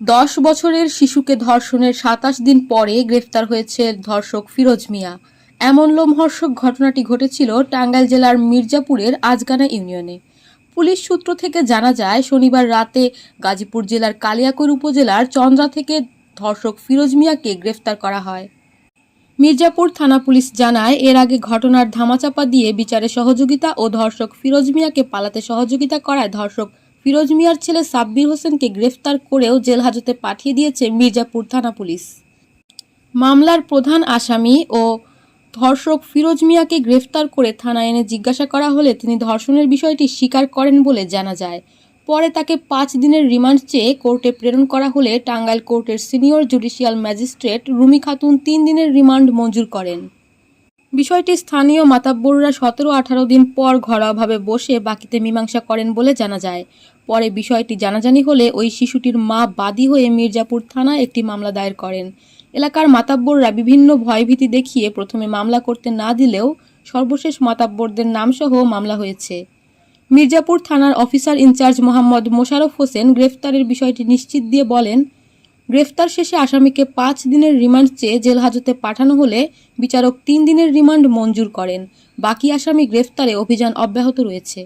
দশ বছরের শিশুকে ধর্ষণের সাতাশ দিন পরে গ্রেফতার হয়েছে ধর্ষক ফিরোজ মিয়া। এমন লোমহর্ষক ঘটনাটি ঘটেছিল টাঙ্গাইল জেলার মির্জাপুরের আজগানা ইউনিয়নে। পুলিশ সূত্র থেকে জানা যায়, শনিবার রাতে গাজীপুর জেলার কালিয়াকৈর উপজেলার চন্দ্রা থেকে ধর্ষক ফিরোজ মিয়াকে গ্রেফতার করা হয়। মির্জাপুর থানা পুলিশ জানায়, এর আগে ঘটনার ধামাচাপা দিয়ে বিচারে সহযোগিতা ও ধর্ষক ফিরোজ মিয়াকে পালাতে সহযোগিতা করায় ধর্ষক ফিরোজ মিয়ার ছেলে সাব্বির হোসেনকে গ্রেফতার করেও জেল হাজতে পাঠিয়ে দিয়েছে মির্জাপুর থানা পুলিশ। মামলার প্রধান আসামি ও ধর্ষক ফিরোজ মিয়াকে গ্রেফতার করে থানায় এনে জিজ্ঞাসা করা হলে তিনি ধর্ষণের বিষয়টি স্বীকার করেন বলে জানা যায়। পরে তাকে পাঁচ দিনের রিমান্ড চেয়ে কোর্টে প্রেরণ করা হলে টাঙ্গাইল কোর্টের senior judicial magistrate Rumi Khatun তিন দিনের রিমান্ড মঞ্জুর করেন। বিষয়টি স্থানীয় মাতাব্বররা সতেরো আঠারো দিন পর ঘরোয়াভাবে বসে বাকিতে মীমাংসা করেন বলে জানা যায়। পরে বিষয়টি জানাজানি হলে ওই শিশুটির মা বাদী হয়ে মির্জাপুর থানায় একটি মামলা দায়ের করেন। এলাকার মাতাব্বররা বিভিন্ন ভয়ভীতি দেখিয়ে প্রথমে মামলা করতে না দিলেও সর্বশেষ মাতাব্বরদের নামসহ মামলা হয়েছে। মির্জাপুর থানার officer in charge Mohammad Mosharraf Hossain গ্রেফতারের বিষয়টি নিশ্চিত দিয়ে বলেন গ্রেফতার শেষে আসামিকে পাঁচ দিনের রিমান্ড চেয়ে জেল হাজতে পাঠানো হলে বিচারক তিন দিনের রিমান্ড মঞ্জুর করেন। বাকি আসামি গ্রেফতারে অভিযান অব্যাহত রয়েছে।